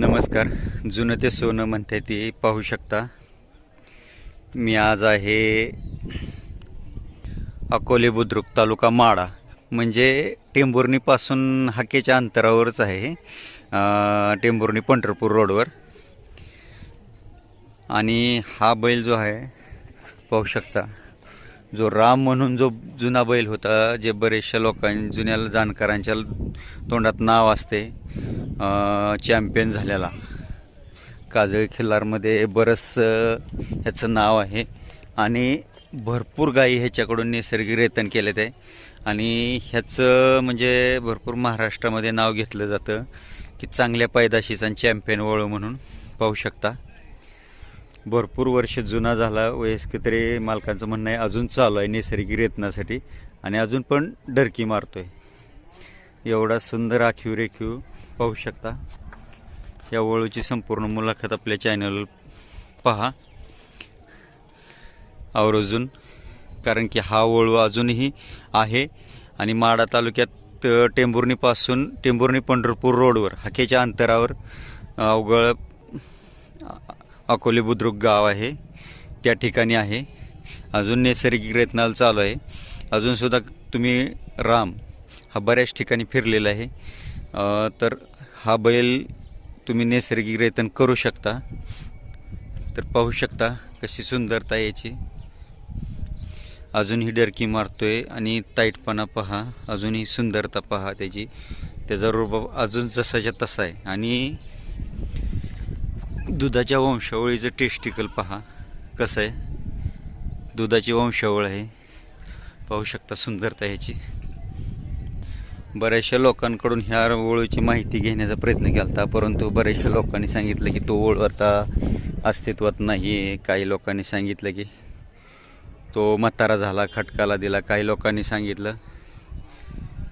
नमस्कार. जुनं ते सोनं म्हणते ती पाहू शकता. मी आज आहे अकोले बुद्रुक तालुका माडा. म्हणजे टेंभुर्णीपासून हाकेच्या अंतरावरच आहे टेंभुर्णी पंढरपूर रोडवर. आणि हा बैल जो आहे पाहू शकता. जो राम म्हणून जो जुना बैल होता जे बरेचशा लोकां जुन्या जाणकारांच्या तोंडात नाव असते चॅम्पियन झालेला. काजळी खिल्लारमध्ये बरंच ह्याचं नाव आहे. आणि भरपूर गायी ह्याच्याकडून नैसर्गिक रेतन केले ते आणि ह्याचं म्हणजे भरपूर महाराष्ट्रामध्ये नाव घेतलं जातं की चांगल्या पैदाशीचा चॅम्पियन वळू म्हणून पाहू शकता. भरपूर वर्ष जुना झाला. वयस्क तरी मालकांचं म्हणणं आहे अजून चालू आहे नैसर्गिक रेतनासाठी आणि अजून पण डरकी मारतोय. एवढा सुंदर आखीव रेखीव पाहू शकता. या वळूची संपूर्ण मुलाखत आपल्या चॅनल पहा. आवर्जून कारण की हा वळू अजूनही आहे आणि माडा तालुक्यात टेंभुर्णीपासून टेंभुर्णी पंढरपूर रोडवर हाकेच्या अंतरावर अवघळ अकोले बुद्रुक गाव आहे. त्या ठिकाणी आहे. अजून नैसर्गिक रत्नाल चालू आहे. अजूनसुद्धा तुम्ही राम हा बऱ्याच ठिकाणी फिरलेला आहे. तर हा बैल तुम्ही नैसर्गिक रेतन करू शकता. तर पाहू शकता कशी सुंदरता याची. अजूनही डरकी मारतोय आणि ताईटपणा पहा. अजूनही सुंदरता पहा त्याची. त्याचा रूप अजून जसाच्या तसा आहे. आणि दुधाच्या वंशावळीचं टेस्टिकल पहा. कसं आहे? दुधाची वंशावळ आहे. पाहू शकता सुंदरता ह्याची. बऱ्याचशा लोकांकडून ह्या ओळीची माहिती घेण्याचा प्रयत्न केला होता परंतु बऱ्याचशा लोकांनी सांगितलं की तो ओळ आता अस्तित्वात नाही आहे काही लोकांनी सांगितलं की तो म्हातारा झाला खटकाला दिला. काही लोकांनी सांगितलं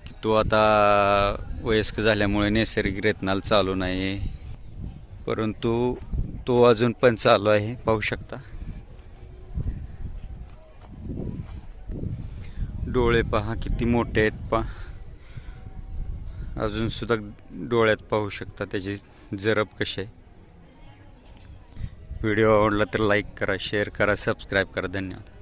की तो आता वयस्क झाल्यामुळे नैसर्गिक रत्नाला चालू नाही परंतु तो अजून पण चालू आहे पाहू शकता. डोळे पहा किती मोठे आहेत पहा. अजून सुद्धा डोळ्यात पाहू शकता त्याची जरब कशी आहे. व्हिडिओ आवडला तर लाईक करा शेअर करा सबस्क्राईब करा. धन्यवाद.